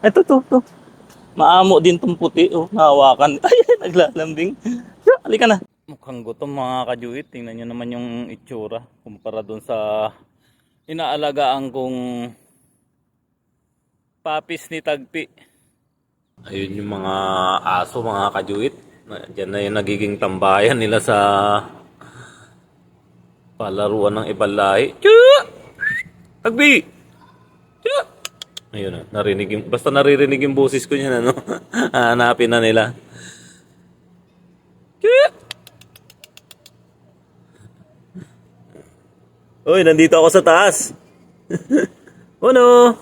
Ito, to, to. Maamo din tong puti, oh. Nahawakan. Ay, naglalambing. Halika na. Mukhang gutom mga kajuit. Tingnan nyo naman yung itsura. Kumpara dun sa inaalagaan kong papis ni Tagpi. Ayun yung mga aso, mga kajuit. Diyan na yung nagiging tambayan nila sa palaruan ng ibang lahi. Tagpi! Ayun na, narinig yung, basta naririnig yung boses ko niyan, ano, hanapin na nila. Uy, nandito ako sa taas. ano?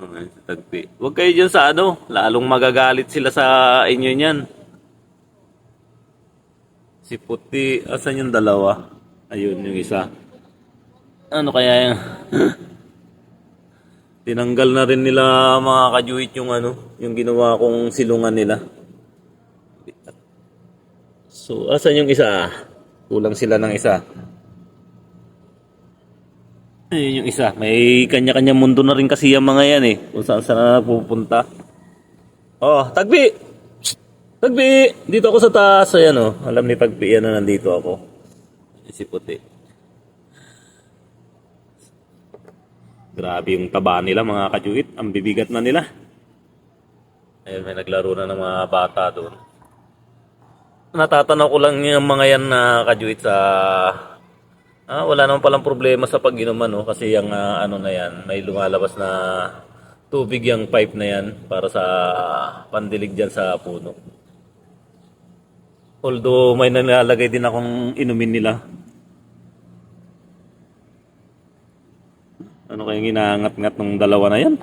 Okay, tagpi. Huwag kayo dyan sa ano, lalong magagalit sila sa inyo niyan. Si Puti, asan yung dalawa? Ayun, yung isa. Ano kaya yung... Tinanggal na rin nila mga kajuit yung ano, yung ginawa kong silungan nila. So, asan yung isa? Kulang sila ng isa. Ayun yung isa. May kanya-kanya mundo na rin kasi yung mga yan eh. Kung saan saan na pupunta. Oh, Tagbi! Tagbi! Dito ako sa taas. Ayan oh. Alam ni Tagbi yan na nandito ako. Si Puti. Grabe yung taba nila mga kajuit. Ang bibigat na nila. Ayun, may naglaro na ng mga bata doon. Natatanaw ko lang yung mga yan na kajuit sa Ah, wala naman palang problema sa pag-inom ano kasi yung ah, ano na yan, may lumalabas na tubig yung pipe na yan para sa pandilig dyan sa puno. Although may nalalagay din akong inumin nila. Ano kayong ginangat-ngat ng dalawa na yan?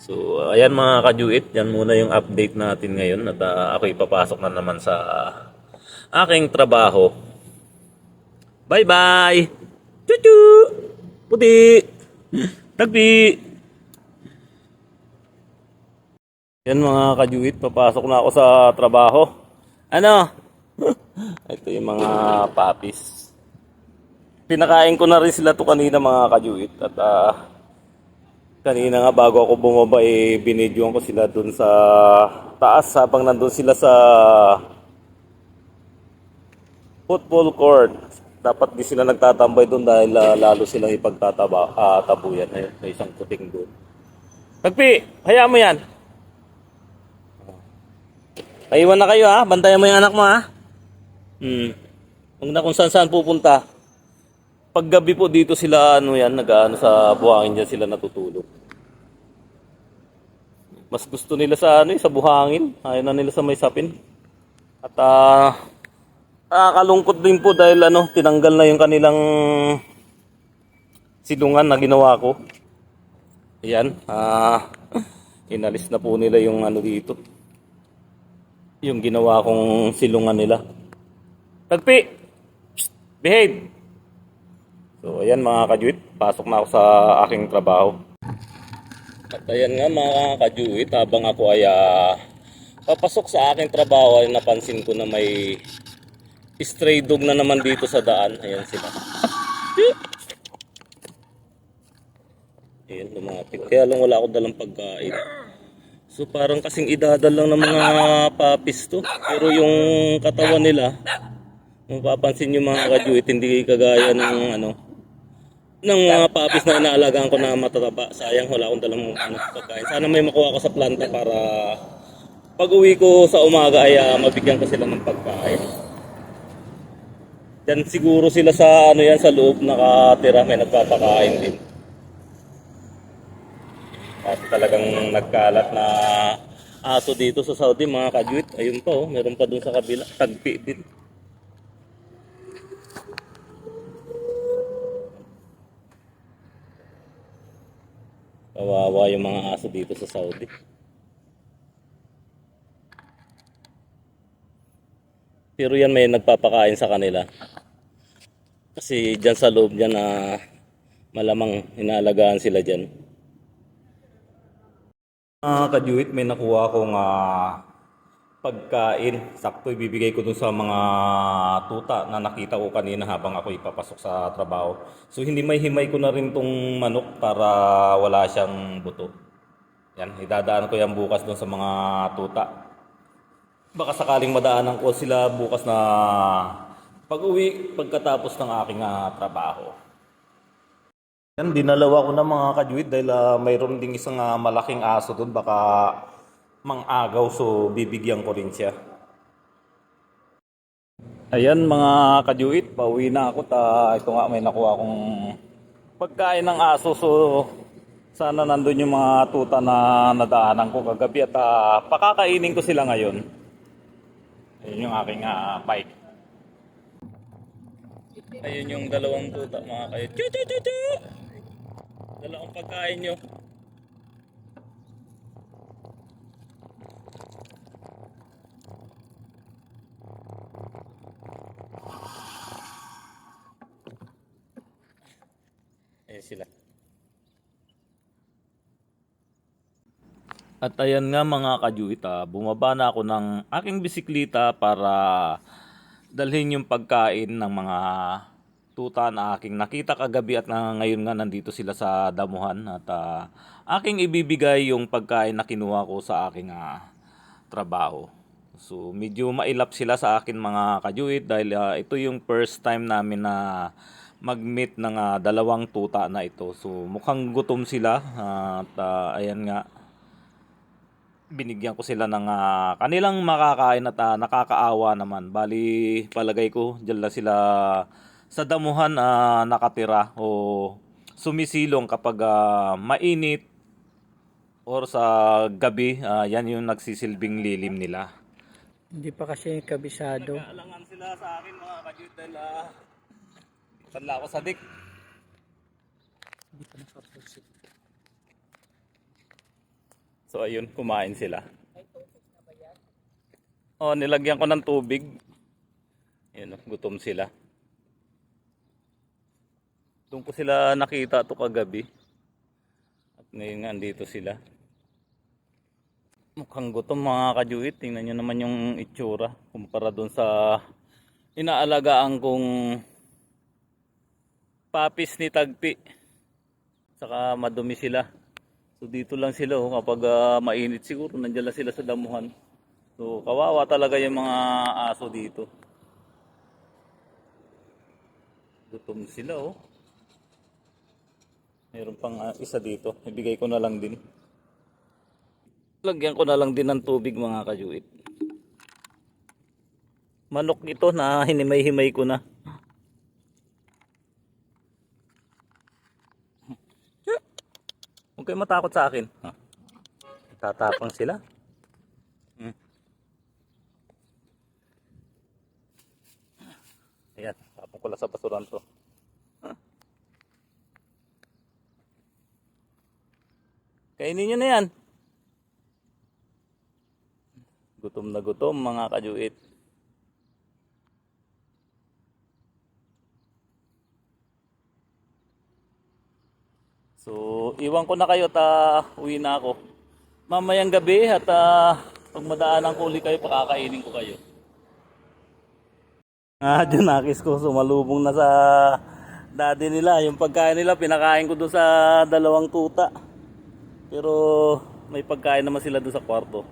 So, ayan mga kajuit, yan muna yung update natin ngayon at ah, ako ipapasok na naman sa aking trabaho. Bye-bye! Chuchu! Puti! Tagpi! Yan mga kajuit, papasok na ako sa trabaho. Ano? Ito yung mga papis. Pinakain ko na rin sila to kanina mga kajuit. At ah, kanina nga bago ako bumaba eh binidyoan ko sila dun sa taas habang nandun sila sa football court. Dapat di sila nagtatambay doon dahil ah, lalo silang ipagtataba ah, tabuyan ayun, sa isang puting doon. Tagpi, hayaan mo yan. Paiwan na kayo ha, bantayan mo yung anak mo ha. Hmm. Huwag na kung saan saan pupunta. Pag gabi po dito sila ano yan, nag-ano sa buhangin dyan sila natutulog. Mas gusto nila sa ano eh, sa buhangin. Ayaw na nila sa may sapin. At ah Nakakalungkot din po dahil ano, tinanggal na yung kanilang silungan na ginawa ko. Ayan, ah, inalis na po nila yung ano dito. Yung ginawa kong silungan nila. Tagpi! Behave! So ayan mga kajuit, pasok na ako sa aking trabaho. At ayan nga mga kajuit, habang ako ay ah, papasok sa aking trabaho ay napansin ko na may stray dog na naman dito sa daan. Ayan sila. Ayan, lumapit. Kaya lang wala ako dalang pagkain. So parang kasing idadal lang ng mga papis to. Pero yung katawan nila, kung papansin nyo mga kajuit, hindi kagaya ng ano, ng mga papis na inaalagaan ko na matataba. Sayang wala akong dalang ano, pagkain. Sana may makuha ko sa planta para pag uwi ko sa umaga ay ah, mabigyan ko sila ng pagkain. Yan siguro sila sa ano yan sa loob nakatira may nagpapakain din. Kasi talagang nagkalat na aso dito sa Saudi mga kajuit. Ayun pa oh, meron pa dun sa kabila. Tagpi din. Kawawa yung mga aso dito sa Saudi. Pero yan may nagpapakain sa kanila. Kasi dyan sa loob dyan na malamang inaalagaan sila dyan. Mga kajuit, may nakuha akong ah, pagkain. Sakto ibibigay ko dun sa mga tuta na nakita ko kanina habang ako ipapasok sa trabaho. So hindi may himay ko na rin tong manok para wala siyang buto. Yan, idadaan ko yan bukas doon sa mga tuta. Baka sakaling madaanan ko sila bukas na pag-uwi pagkatapos ng aking ah, trabaho. Yan, dinalawa ko na mga kajuit dahil ah, mayroon ding isang ah, malaking aso doon. Baka mang-agaw so bibigyan ko rin siya. Ayan mga kajuit, pauwi na ako. Ta, ito nga may nakuha akong pagkain ng aso. So sana nandun yung mga tuta na nadaanan ko kagabi at ah, pakakainin ko sila ngayon. Ayun yung aking ah, bike. Ayun yung dalawang tuta mga kayo. Chu chu chu chu! Dalawang pagkain nyo. Ayun sila. At ayan nga mga kajuita, bumaba na ako ng aking bisikleta para dalhin yung pagkain ng mga tuta na aking nakita kagabi at na ngayon nga nandito sila sa damuhan at ah, aking ibibigay yung pagkain na kinuha ko sa aking ah, trabaho. So medyo mailap sila sa akin mga kajuit dahil ah, ito yung first time namin na mag-meet ng ah, dalawang tuta na ito. So mukhang gutom sila ah, at ah, ayan nga binigyan ko sila ng ah, kanilang makakain at ah, nakakaawa naman. Bali, palagay ko, dyan lang sila sa damuhan ah, nakatira o sumisilong kapag ah, mainit or sa gabi, ah, yan yung nagsisilbing lilim nila. Hindi pa kasi kabisado. Kaalangan sila sa akin mga dahil ah, tanda ako sa dik. Hindi pa nakaproceed. So ayun, kumain sila. Oh, nilagyan ko ng tubig. Ayun, oh, gutom sila. Doon ko sila nakita to kagabi. At ngayon nga andito sila. Mukhang gutom mga kajuit. Tingnan nyo naman yung itsura. Kumpara doon sa inaalagaan kong papis ni Tagpi. Saka madumi sila. So dito lang sila oh, kapag ah, mainit siguro nandiyan lang sila sa damuhan. So kawawa talaga yung mga aso dito. Gutom sila oh. Meron pang ah, isa dito. Ibigay ko na lang din. Lagyan ko na lang din ng tubig mga kajuit. Manok ito na hinimay-himay ko na. Huwag kayo matakot sa akin. Ha? Tatapang sila. Hmm. Ayan, tapong ko lang sa basuran to. Kainin nyo na yan. Gutom na gutom mga kajuit. So, iwan ko na kayo at ah, uwi na ako. Mamayang gabi at uh, pag madaanan ko ulit kayo, pakakainin ko kayo. Ah, Junakis ko, sumalubong na sa daddy nila. Yung pagkain nila, pinakain ko doon sa dalawang tuta. Pero may pagkain naman sila doon sa kwarto.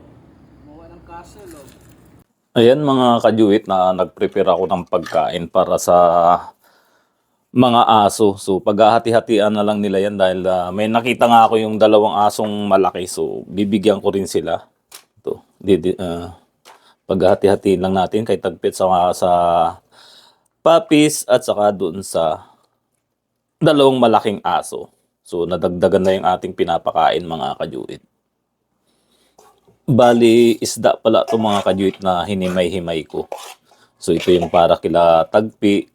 Mawa ng castle, oh. Ayan mga kajuit na nag-prepare ako ng pagkain para sa mga aso. So paghahati-hatian na lang nila yan dahil ah, may nakita nga ako yung dalawang asong malaki. So bibigyan ko rin sila. Ito, di, di, ah, paghahati-hatiin lang natin kay Tagpit sa, sa puppies at saka doon sa dalawang malaking aso. So nadagdagan na yung ating pinapakain mga kajuit. Bali, isda pala itong mga kajuit na hinimay-himay ko. So ito yung para kila tagpi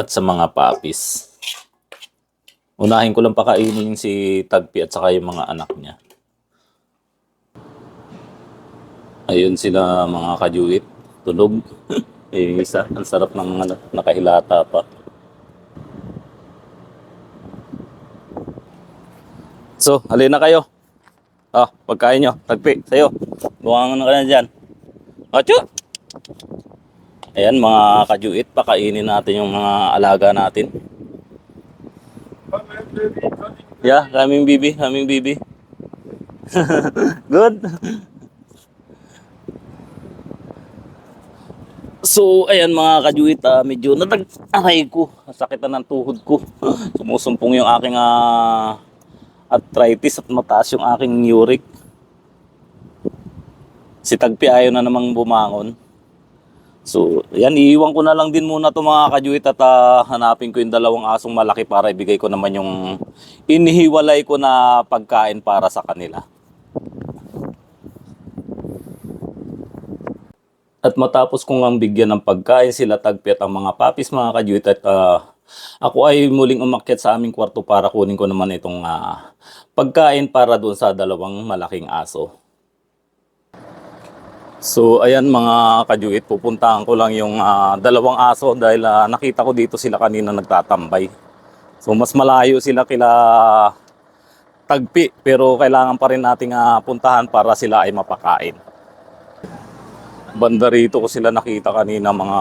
at sa mga papis. Unahin ko lang pakainin si tagpi at saka yung mga anak niya. Ayun sila mga kajuit. Tunog. yung isa, ang sarap ng ano, nakahilata pa. So, halina kayo. Ah, pagkain nyo. Tagpi, sa'yo. Buwangan na ka na dyan. Acho! Ayan, mga kajuit, pakainin natin yung mga alaga natin. Yeah, kaming bibi, kaming bibi. Good. So, ayan mga kajuit, ah, medyo natag-aray ko. Sakit na ng tuhod ko. Sumusumpong yung aking ah, arthritis at mataas yung aking uric. Si Tagpi ayaw na namang bumangon. So, yan, iiwan ko na lang din muna to mga kajuit at ah, hanapin ko yung dalawang asong malaki para ibigay ko naman yung inihiwalay ko na pagkain para sa kanila. At matapos kong ang bigyan ng pagkain sila Tagpi at ang mga papis mga kajuit at ah, ako ay muling umakyat sa aming kwarto para kunin ko naman itong ah, pagkain para doon sa dalawang malaking aso. So ayan mga kajuit, pupuntahan ko lang yung ah, dalawang aso dahil ah, nakita ko dito sila kanina nagtatambay. So mas malayo sila kila Tagpi pero kailangan pa rin nating ah, puntahan para sila ay mapakain. Banda rito ko sila nakita kanina mga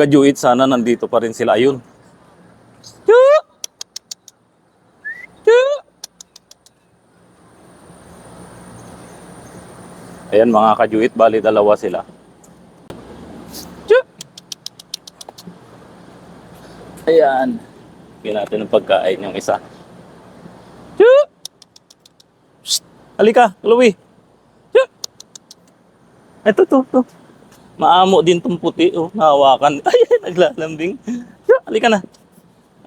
kajuit sana nandito pa rin sila ayun. Chu! Chu! Ayan mga kajuit, bali dalawa sila. Ayan. Bigyan natin ng pagkain yung isa. Chu! Psst! Halika, Chloe. Chu! Ito, to, to. Maamo din tong puti, oh. Nahawakan. Ay, naglalambing. Chu! Halika na.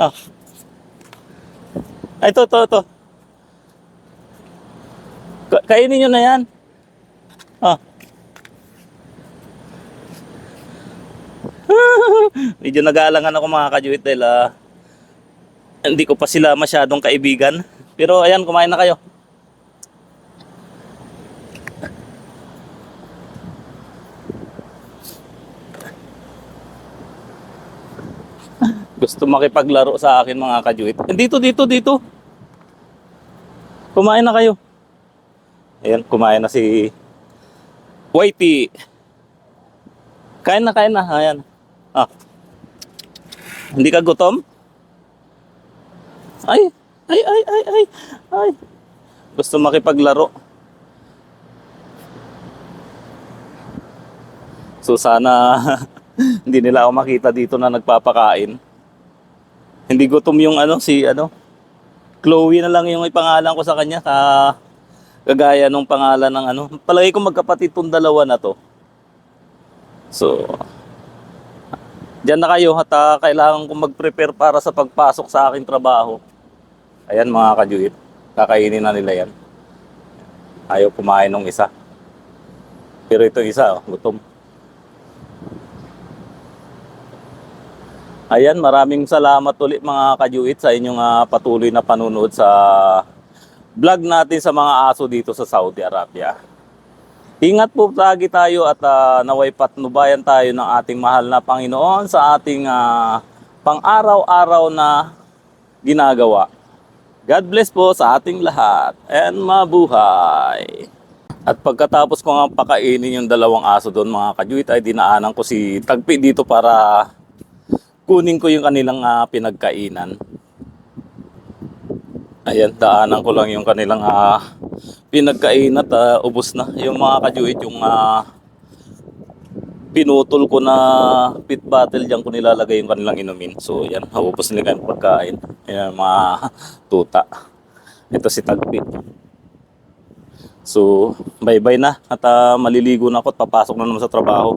Ah. Ito, ito, ito. Ka- kainin nyo na yan. Ah. Medyo nag-aalangan ako mga kajuit dahil ah, hindi ko pa sila masyadong kaibigan. Pero ayan, kumain na kayo. Gusto makipaglaro sa akin mga kajuit. Dito, dito, dito. Kumain na kayo. Ayan, kumain na si Whitey. Kain na, kain na. Ayan. Ah. Hindi ka gutom? Ay, ay, ay, ay, ay, ay. Gusto makipaglaro. So sana hindi nila ako makita dito na nagpapakain. Hindi gutom yung ano, si ano, Chloe na lang yung ipangalan ko sa kanya. Ka, kagaya nung pangalan ng ano. Palagi ko magkapatid tong dalawa na to. So, Diyan na kayo at ah, kailangan kong mag-prepare para sa pagpasok sa aking trabaho. Ayan mga kajuit, kakainin na nila yan. Ayaw kumain ng isa. Pero ito isa, oh, gutom. Ayan, maraming salamat ulit mga kajuit sa inyong ah, patuloy na panunood sa vlog natin sa mga aso dito sa Saudi Arabia. Ingat po lagi tayo at ah, naway patnubayan tayo ng ating mahal na Panginoon sa ating ah, pang-araw-araw na ginagawa. God bless po sa ating lahat and mabuhay. At pagkatapos ko nga pakainin yung dalawang aso doon mga kajuit ay dinaanan ko si Tagpi dito para kunin ko yung kanilang ah, pinagkainan. Ayan, daanan ko lang yung kanilang ah, pinagkain at ah, ubos na. Yung mga kajuit, yung pinutol ko na pit battle diyan ko nilalagay yung kanilang inumin. So, yan, ubos nila yung pagkain. Ayan, mga tuta. Ito si Tagpi. So, bye-bye na. At ah, maliligo na ako at papasok na naman sa trabaho.